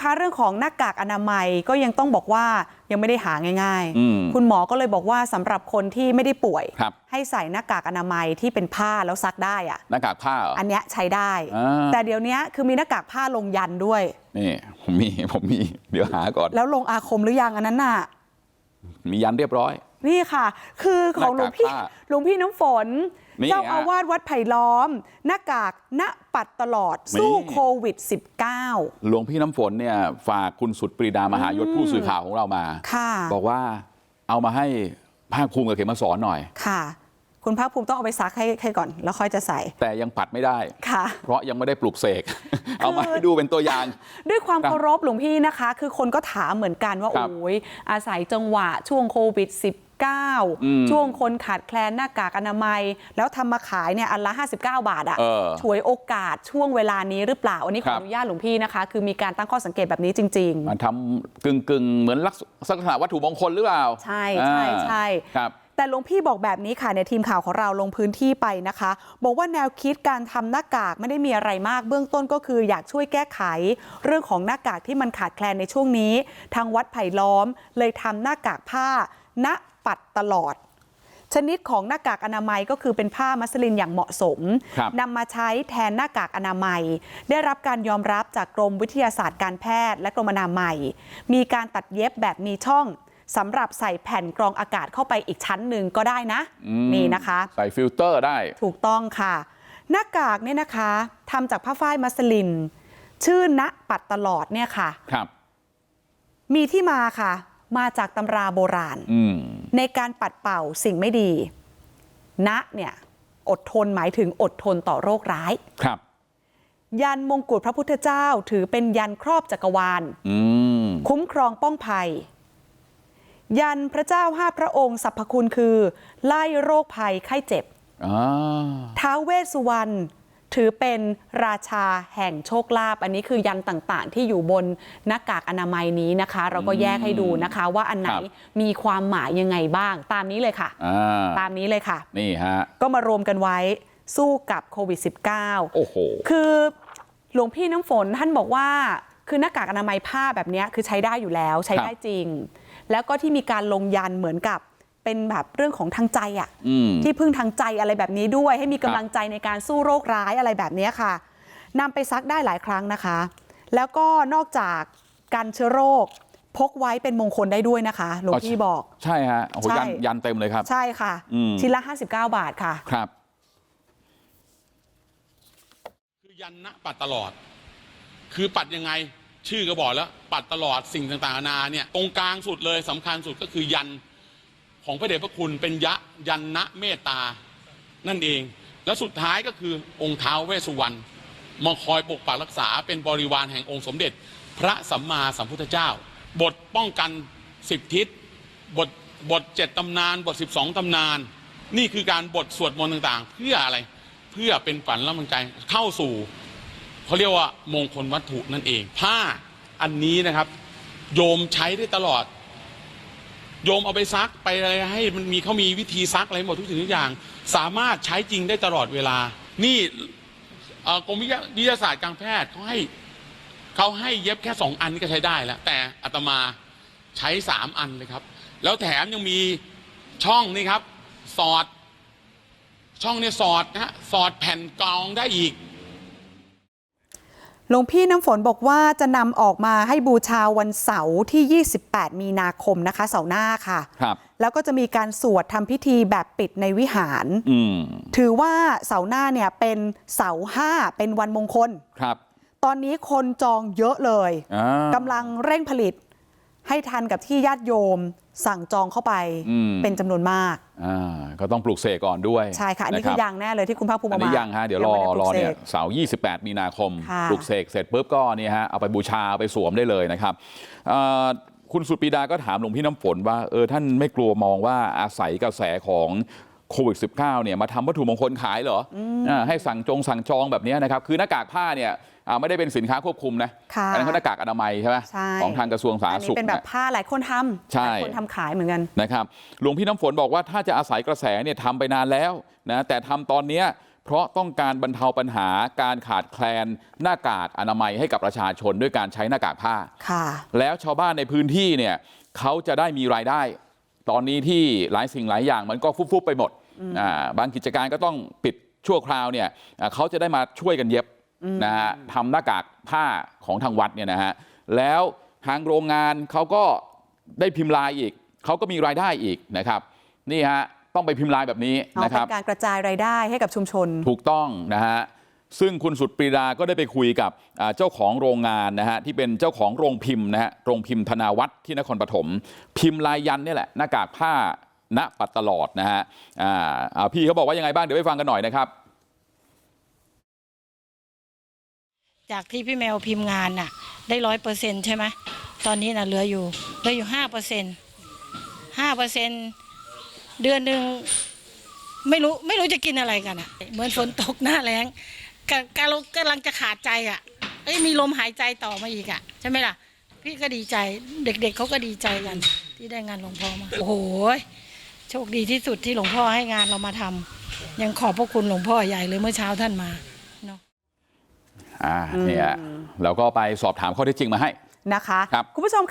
ค่ะเรื่องของหน้ากากอนามัยก็ยังต้องบอกว่ายังไม่ได้หาง่ายอืมคุณหมอก็เลยบอกว่าสำหรับคนที่ไม่ได้ป่วยครับให้ใส่หน้ากากอนามัยที่เป็นผ้าแล้วซักได้อะหน้ากากผ้าเหรออันเนี้ยใช้ได้อ่าแต่เดี๋ยวนี้คือมีหน้ากากผ้าลงยันด้วยนี่ผมมีผมมีเดี๋ยวหาก่อนแล้วลงอาคมหรือยังอันนั้นน่ะมียันเรียบร้อยนี่ค่ะคือของหลวงพี่หน้ากากผ้าหลวงพี่น้ำฝนนี่ เจ้าฮะอาวาสวัดไผ่ล้อมหน้ากากณปัดตลอดสู้นี่โควิด -19 หลวงพี่น้ำฝนเนี่ยฝากคุณสุดปรีดามหายศผู้สื่อข่าวของเรามาค่ะบอกว่าเอามาให้ภาคภูมิกับเขมมาสอนหน่อยค่ะ คุณภาคภูมิต้องเอาไปซักให้ให้ก่อน แล้วค่อยจะใส่ แต่ยังปัดไม่ได้ค่ะ เพราะยังไม่ได้ปลุกเสกเอามาให้ดูเป็นตัวอย่าง ด้วยความครับเคารพหลวงพี่นะคะ คือคนก็ถามเหมือนกันว่าครับโอ้ยอาศัยจังหวะช่วงโควิดอืม -19 ช่วงคนขาดแคลนหน้ากากอนามัยแล้วทำมาขายเนี่ยอันละ59บาทอะเออฉวยโอกาสช่วงเวลานี้หรือเปล่าอันนี้ขครัอบอนุญาตหลวงพี่นะคะคือมีการตั้งข้อสังเกตแบบนี้จริงมันทำกึ่งกึ่งๆเหมือนลักษลักษณะวัตถุมงคลหรือเปล่าใช่ใช่ใช่อ่าครับๆแต่หลวงพี่บอกแบบนี้ค่ะในยทีมข่าวของเราลงพื้นที่ไปนะคะ บอกว่าแนวคิดการทำหน้ากากไม่ได้มีอะไรมาก เบื้องต้นก็คืออยากช่วยแก้ไข เรื่องของหน้ากากที่มันขาดแคลนในช่วงนี้ ทางวัดไผ่ล้อมเลยทำหน้ากากผ้าณ ปัดตลอดชนิดของหน้ากากอนามัยก็คือเป็นผ้ามัสลินอย่างเหมาะสมครับนำมาใช้แทนหน้ากากอนามัยได้รับการยอมรับจากกรมวิทยาศาสตร์การแพทย์และกรมอนามัยมีการตัดเย็บแบบมีช่องสำหรับใส่แผ่นกรองอากาศเข้าไปอีกชั้นหนึ่งก็ได้นะอืมนี่นะคะใส่ฟิลเตอร์ได้ถูกต้องค่ะ หน้ากากเนี่ยนะคะทำจากผ้าฝ้ายมัสลิน ชื่อณปัดตลอดเนี่ยค่ะครับ มีที่มาค่ะ มาจากตำราโบราณอืม ในการปัดเป่าสิ่งไม่ดีณเนี่ยอดทนหมายถึงอดทนต่อโรคร้ายครับยันมงกุฎพระพุทธเจ้าถือเป็นยันครอบจักรวาลอืมคุ้มครองป้องภัยยันพระเจ้าห้าพระองค์สรรพคุณคือไล่โรคภัยไข้เจ็บอ่าท้าวเวสสุวรรณ ถือเป็นราชาแห่งโชคลาภอันนี้คือยันต่างๆ ที่อยู่บนหน้ากากอนามัยนี้นะคะ เราก็แยกให้ดูนะคะว่าอันไหนมีความหมายยังไงบ้าง ตามนี้เลยค่ะอ่าตามนี้เลยค่ะนี่ฮะก็มารวมกันไว้สู้กับโควิด -19 โอ้โหคือหลวงพี่น้ำฝนท่านบอกว่าคือหน้ากากอนามัยผ้าแบบเนี้ยคือใช้ได้อยู่แล้วใช้ได้จริง แล้วก็ที่มีการลงยันเหมือนกับ เป็นแบบเรื่องของทางใจอะอืมที่พึ่งทางใจอะไรแบบนี้ด้วยให้มีกำครับลังใจในการสู้โรคร้ายอะไรแบบนี้ค่ะนำไปซักได้หลายครั้งนะคะ แล้วก็นอกจากการเชื้อโรคพกไว้เป็นมงคลได้ด้วยนะคะหลวงพี่บอก ใช่ฮะโอ้โหใช่ยันยันเต็มเลยครับ ใช่ค่ะอืมชิ้นละ59บาทค่ะครับ คือยันนะปัดตลอด คือปัดยังไงชื่อก็บอกแล้ว ปัดตลอดสิ่งต่างๆนานาเนี่ย ตรงกลางสุดเลยสำคัญสุดก็คือยัน ของพระเดชพระคุณเป็นยะยันนะเมตตานั่นเอง แล้วสุดท้ายก็คือองค์ท้าวเวสสุวรรณมาคอยปกปักรักษาเป็นบริวารแห่งองค์สมเด็จ พระสัมมาสัมพุทธเจ้า บทป้องกันสิบทิศบทบทเจ็ดตำนาน บทสิบสองตำนาน นี่คือการบทสวดมนต์ต่างๆ เพื่ออะไรเพื่อเป็นฝันและกำลังใจเข้าสู่เขาเรียกว่ามงคลวัตถุนั่นเอง ผ้าอันนี้นะครับ โยมใช้ได้ตลอด โยมเอาไปซักไปอะไรให้มันมีเขามีวิธีซักอะไรหมดทุกสิ่งทุกอย่าง สามารถใช้จริงได้ตลอดเวลา นี่เอ่อกรมวิทยาศาสตร์การแพทย์เขาให้เขาให้เย็บแค่สองอันนี่ก็ใช้ได้แล้ว แต่อาตมาใช้สามอันเลยครับ แล้วแถมยังมีช่องนี่ครับ สอด ช่องเนี่ยสอดนะฮะสอดแผ่นกรองได้อีก หลวงพี่น้ำฝนบอกว่าจะนำออกมาให้บูชาวันเสาร์ที่ 28 มีนาคมนะคะเสาร์หน้าค่ะครับแล้วก็จะมีการสวดทำพิธีแบบปิดในวิหารอืมถือว่าเสาร์หน้าเนี่ยเป็นเสาร์ห้าเป็นวันมงคลครับ ตอนนี้คนจองเยอะเลยอ่ากำลังเร่งผลิตให้ทันกับที่ญาติโยม สั่งจองเข้าไปอืมเป็นจำนวนมากอ่าก็ต้องปลุกเสกก่อนด้วยใช่ค่ะอันนี้รับคือยังแน่เลยที่คุณภาคภูมิอันเอานี้มายังฮะเดี๋ยวรองไม่ไปรลุอกเสเนี่ยกเสาร์28 มีนาคมค่ะปลุกเสกเสร็จปุ๊บก็เนี่ยฮะเอาไปบูชาเอาไปสวมได้เลยนะครับอ่าคุณสุดปรีดาก็ถามหลวงพี่น้ำฝนว่าเออท่านไม่กลัวมองว่าอาศัยกระแสของโควิด -19 เนี่ยมาทำวัตถุมงคลขายเหรออ่าให้สั่งจงสั่งจองแบบเนี้ยนะครับคือหน้ากากผ้าเนี่ยอ่า ไม่ได้เป็นสินค้าควบคุมนะค่ะอันนั้นเขาหน้ากากอนามัยใช่ไหมใช่ของทางกระทรวงสาธาอัรนณนี้สุขเป็นแบบยผ้าหลายคนทำใช่หลายคนทำขายเหมือนกันนะครับหลวงพี่น้ำฝนบอกว่าถ้าจะอาศัยกระแสเนี่ยทำไปนานแล้วนะแต่ทำตอนเนี้ยเพราะต้องการบรรเทาปัญหาการขาดแคลนหน้ากากอนามัยให้กับประชาชนด้วยการใช้หน้ากากผ้าค่ะแล้วชาวบ้านในพื้นที่เนี่ยเขาจะได้มีรายได้ ตอนนี้ที่หลายสิ่งหลายอย่างมันก็ฟุบๆไปหมดอ่าบางกิจการก็ต้องปิดชั่วคราวเนี่ยอ่าเขาจะได้มาช่วยกันเย็บ นะฮะทำหน้ากากผ้าของทางวัดเนี่ยนะฮะแล้วทางโรงงานเขาก็ได้พิมพ์ลายอีกเขาก็มีรายได้อีกนะครับนี่ฮะต้องไปพิมพ์ลายแบบนี้เอานะคเป็รับนการกระจายรายได้ให้กับชุมชนถูกต้องนะฮะซึ่งคุณสุดปรีดาก็ได้ไปคุยกับอ่าเจ้าของโรงงานนะฮะที่เป็นเจ้าของโรงพิมพ์นะฮะโรงพิมพ์ธนาวัฒน์ที่นครปฐมพิมพ์ลายยันเนี่ยแหละหน้ากากผ้าณปัดตลอดนะฮะอ่าอ่าพี่เขาบอกว่ายังไงบ้างเดี๋ยวไปฟังกันหน่อยนะครับ จากที่พี่แมวพิมพ์งานน่ะ ได้ร้อยเปอร์เซ็นใช่ไหมตอนนี้น่ะเหลืออยู่เหลืออยู่ห้าเปอร์เซ็นห้าเปอร์เซ็นเดือนหนึ่งไม่รู้ไม่รู้จะกินอะไรกันอะ เหมือนฝนตกหน้าแรงกกำลังกำลังจะขาดใจอะเอ้ยมีลมหายใจต่อมาอีกอะใช่ไหมล่ะ พี่ก็ดีใจเด็กๆเขาก็ดีใจกัน ที่ได้งานหลวงพ่อมาโอ้โหโชคดีที่สุดที่หลวงพ่อให้งานเรามาทำยังขอบพระคุณหลวงพ่อใหญ่เลยเมื่อเช้าท่านมา อ่าเนี่ยเราก็ไปสอบถามข้อเท็จจริงมาให้นะคะครับคุณผู้ชม